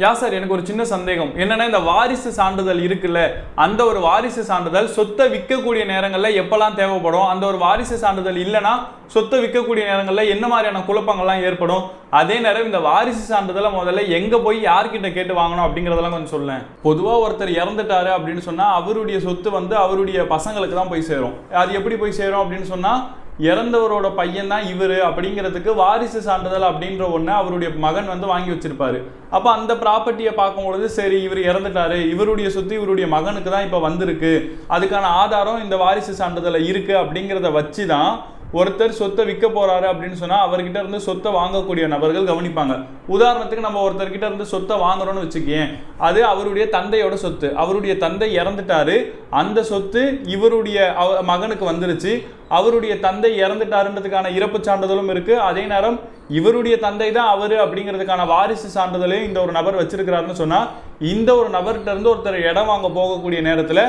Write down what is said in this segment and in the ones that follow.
யா sir எனக்கு ஒரு சின்ன சந்தேகம்? என்னன்னா இந்த வாரிசு சான்றிதழ் இருக்குல்ல அந்த ஒரு வாரிசு சான்றிதழ் சொத்தை விற்கக்கூடிய நேரங்களில் எப்பெல்லாம் தேவைப்படும்? அந்த ஒரு வாரிசு சான்றிதழ் இல்லைன்னா சொத்தை விற்கக்கூடிய நேரங்களில் என்ன மாதிரியான குழப்பங்கள்லாம் ஏற்படும்? அதே நேரம் இந்த வாரிசு சான்றிதழை முதல்ல எங்கே போய் யார்கிட்ட கேட்டு வாங்கணும் அப்படிங்கிறதெல்லாம் கொஞ்சம் சொல்லேன். பொதுவாக ஒருத்தர் இறந்துட்டாரு அப்படின்னு சொன்னால் அவருடைய சொத்து வந்து அவருடைய பசங்களுக்கு தான் போய் சேரும். அது எப்படி போய் சேரும் அப்படின்னு சொன்னால் இறந்தவரோட பையன் தான் இவர் அப்படிங்கிறதுக்கு வாரிசு சான்றிதழ் அப்படின்ற ஒன்று அவருடைய மகன் வந்து வாங்கி வச்சிருப்பாரு. அப்போ அந்த ப்ராப்பர்ட்டியை பார்க்கும்பொழுது சரி இவர் இறந்துட்டாரு. இவருடைய சொத்து இவருடைய மகனுக்கு தான் இப்போ வந்திருக்கு. அதுக்கான ஆதாரம் இந்த வாரிசு சான்றிதழ் இருக்குது அப்படிங்கிறத வச்சு தான் ஒருத்தர் சொத்தை விற்க போகிறாரு அப்படின்னு சொன்னால் அவர்கிட்ட இருந்து சொத்தை வாங்கக்கூடிய நபர்கள் கவனிப்பாங்க. உதாரணத்துக்கு நம்ம ஒருத்தர்கிட்ட இருந்து சொத்தை வாங்குறோம்னு வச்சுக்கேன் அது அவருடைய தந்தையோட சொத்து. அவருடைய தந்தை இறந்துட்டாரு அந்த சொத்து இவருடைய அவ- மகனுக்கு வந்துருச்சு. அவருடைய தந்தை இறந்துட்டாருன்றதுக்கான இறப்பு சான்றிதழும் இருக்குது அதே நேரம் இவருடைய தந்தை தான் அவர் அப்படிங்கிறதுக்கான வாரிசு சான்றிதழையும் இந்த ஒரு நபர் வச்சிருக்கிறாருன்னு சொன்னால் இந்த ஒரு நபர்கிட்ட இருந்து ஒருத்தர் இடம் வாங்க போகக்கூடிய நேரத்தில்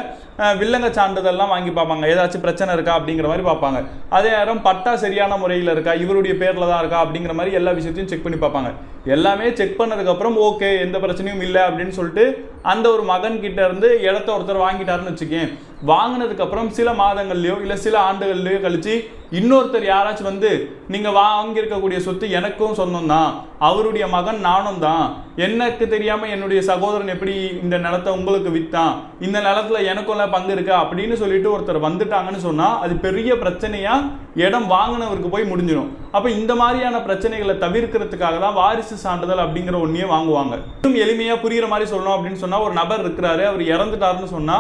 வில்லங்க சான்றிதழ்லாம் வாங்கி பார்ப்பாங்க. ஏதாச்சும் பிரச்சனை இருக்கா அப்படிங்கிற மாதிரி பார்ப்பாங்க. அதே நேரம் பட்டா சரியான முறையில் இருக்கா? இவருடைய பேரில் தான் இருக்கா? அப்படிங்கிற மாதிரி எல்லா விஷயத்தையும் செக் பண்ணி பார்ப்பாங்க. எல்லாமே செக் பண்ணதுக்கப்புறம் ஓகே எந்த பிரச்சனையும் இல்லை அப்படின்னு சொல்லிட்டு அந்த ஒரு மகன் கிட்ட இருந்து இடத்த ஒருத்தர் வாங்கிட்டாருன்னு வச்சுக்கேன். வாங்கினதுக்கு அப்புறம் சில மாதங்கள்லயோ இல்லை சில ஆண்டுகள்லயோ கழிச்சு இன்னொருத்தர் யாராச்சும் வந்து நீங்க வாங்கியிருக்கக்கூடிய சொத்து எனக்கும் சொந்தம் தான் அவருடைய மகன் நானும் தான் எனக்கு தெரியாம என்னுடைய சகோதரன் எப்படி இந்த நிலத்தை உங்களுக்கு வித்தான்? இந்த நிலத்துல எனக்குள்ள பங்கு இருக்கா? அப்படின்னு சொல்லிட்டு ஒருத்தர் வந்துட்டாங்கன்னு சொன்னா அது பெரிய பிரச்சனையா இடம் வாங்கினவருக்கு போய் முடிஞ்சிடும். அப்ப இந்த மாதிரியான பிரச்சனைகளை தவிர்க்கிறதுக்காக தான் வாரிசு சான்றிதழ் அப்படிங்கிற ஒன்றையே வாங்குவாங்க. இன்னும் எளிமையா புரியுற மாதிரி சொல்லணும் அப்படின்னு சொன்னா ஒரு நபர் இருக்கிறாரு அவர் இறந்துட்டாருன்னு சொன்னா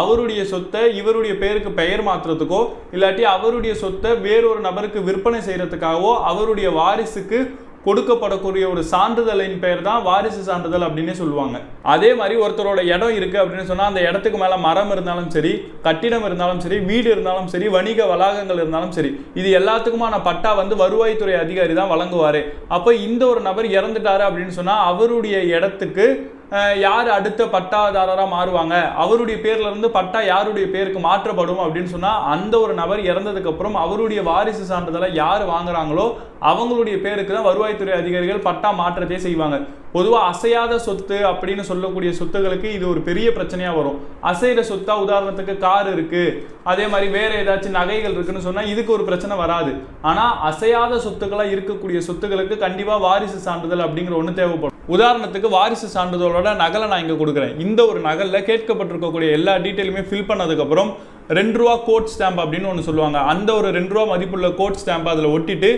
அவருடைய சொத்தை இவருடைய பேருக்கு பெயர் மாற்றுறதுக்கோ இல்லாட்டி அவருடைய சொத்தை வேறொரு நபருக்கு விற்பனை செய்கிறதுக்காகவோ அவருடைய வாரிசுக்கு கொடுக்கப்படக்கூடிய ஒரு சான்றிதழின் பெயர் தான் வாரிசு சான்றிதழ் அப்படின்னே சொல்லுவாங்க. அதே மாதிரி ஒருத்தரோட இடம் இருக்குது அப்படின்னு சொன்னால் அந்த இடத்துக்கு மேலே மரம் இருந்தாலும் சரி கட்டிடம் இருந்தாலும் சரி வீடு இருந்தாலும் சரி வணிக வளாகங்கள் இருந்தாலும் சரி இது எல்லாத்துக்குமான பட்டா வந்து வருவாய்த்துறை அதிகாரி தான் வழங்குவார். அப்போ இந்த ஒரு நபர் இறந்துட்டாரு அப்படின்னு சொன்னால் அவருடைய இடத்துக்கு யார் அடுத்த பட்டாதாரராக மாறுவாங்க? அவருடைய பேர்ல இருந்து பட்டா யாருடைய பேருக்கு மாற்றப்படும் அப்படின்னு சொன்னா அந்த ஒரு நபர் இறந்ததுக்கு அப்புறம் அவருடைய வாரிசு சான்றிதழை யார் வாங்குறாங்களோ அவங்களுடைய பேருக்கு தான் வருவாய்த்துறை அதிகாரிகள் பட்டா மாற்றத்தை செய்வாங்க. பொதுவாக அசையாத சொத்து அப்படின்னு சொல்லக்கூடிய சொத்துகளுக்கு இது ஒரு பெரிய பிரச்சனையாக வரும். அசைகிற சொத்தா உதாரணத்துக்கு கார் இருக்குது அதே மாதிரி வேறு ஏதாச்சும் நகைகள் இருக்குன்னு சொன்னால் இதுக்கு ஒரு பிரச்சனை வராது. ஆனால் அசையாத சொத்துக்களாக இருக்கக்கூடிய சொத்துக்களுக்கு கண்டிப்பாக வாரிசு சான்றிதழ் அப்படிங்கிற ஒன்று தேவைப்படும். உதாரணத்துக்கு வாரிசு சான்றிதழோட நகலை நான் இங்கே கொடுக்குறேன். இந்த ஒரு நகலில் கேட்கப்பட்டிருக்கக்கூடிய எல்லா டீட்டெயிலுமே ஃபில் பண்ணதுக்கப்புறம் ரெண்டு ரூபா கோட் ஸ்டாம்ப் அப்படின்னு ஒன்று சொல்லுவாங்க. அந்த ஒரு ரெண்டு ரூபா மதிப்புள்ள கோட் ஸ்டாம்ப் அதில் ஒட்டிட்டு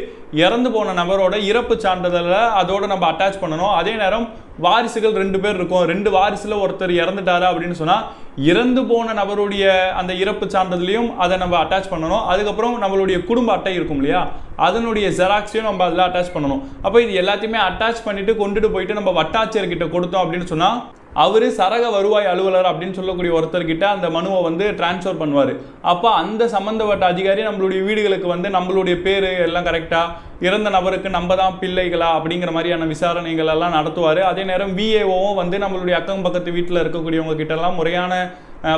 இறந்து போன நபரோட இறப்பு சான்றிதழை அதோட நம்ம அட்டாச் பண்ணணும். அதே நேரம் வாரிசுகள் ரெண்டு பேர் இருக்கும். ரெண்டு வாரிசில் ஒருத்தர் இறந்துட்டாரு அப்படின்னு சொன்னால் இறந்து போன நபருடைய அந்த இறப்பு சான்றிதழையும் அதை நம்ம அட்டாச் பண்ணணும். அதுக்கப்புறம் நம்மளுடைய குடும்ப அட்டை இருக்கும் இல்லையா? அதனுடைய ஜெராக்ஸையும் நம்ம அதில் அட்டாச் பண்ணணும். அப்போ இது எல்லாத்தையுமே அட்டாச் பண்ணிட்டு கொண்டுட்டு போயிட்டு நம்ம வட்டாட்சியர்கிட்ட கொடுத்தோம் அப்படின்னு சொன்னால் அவர் சரக வருவாய் அலுவலர் அப்படின்னு சொல்லக்கூடிய ஒருத்தர்கிட்ட அந்த மனுவை வந்து டிரான்ஸ்ஃபர் பண்ணுவார். அப்போ அந்த சம்மந்தப்பட்ட அதிகாரி நம்மளுடைய வீடுகளுக்கு வந்து நம்மளுடைய பேர் எல்லாம் கரெக்டாக இறந்த நபருக்கு நம்ம தான் பிள்ளைகளா அப்படிங்கிற மாதிரியான விசாரணைகள் எல்லாம் நடத்துவார். அதே நேரம் விஏஓவும் வந்து நம்மளுடைய அக்கம் பக்கத்து வீட்டில் இருக்கக்கூடியவங்க கிட்டலாம் முறையான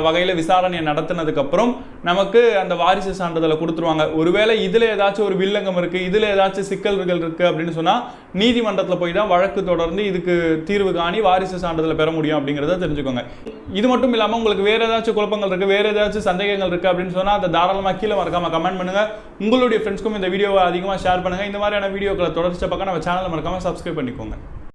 வகையில் விசாரணையை நடத்தினதுக்கப்புறம் நமக்கு அந்த வாரிசு சான்றிதழை கொடுத்துருவாங்க. ஒருவேளை இதில் ஏதாச்சும் ஒரு வில்லங்கம் இருக்குது இதில் ஏதாச்சும் சிக்கல்கள் இருக்குது அப்படின்னு சொன்னால் நீதிமன்றத்தில் போய் தான் வழக்கு தொடர்ந்து இதுக்கு தீர்வு காணி வாரிசு சான்றிதழை பெற முடியும் அப்படிங்கிறத தெரிஞ்சுக்கோங்க. இது மட்டும் இல்லாமல் உங்களுக்கு வேறு ஏதாச்சும் குழப்பங்கள் இருக்குது வேறு ஏதாச்சும் சந்தேகங்கள் இருக்குது அப்படின்னு சொன்னால் அதை தாராளமாக கீழே மறக்காமல் கமெண்ட் பண்ணுங்கள் உங்களுடைய ஃப்ரெண்ட்ஸ்க்கும் இந்த வீடியோவை அதிகமாக ஷேர் பண்ணுங்கள் இந்த மாதிரியான வீடியோக்களை தொடர்ச்சி பக்கம் நம்ம சேனலை மறக்காமல் சப்ஸ்கிரைப் பண்ணிக்கோங்க.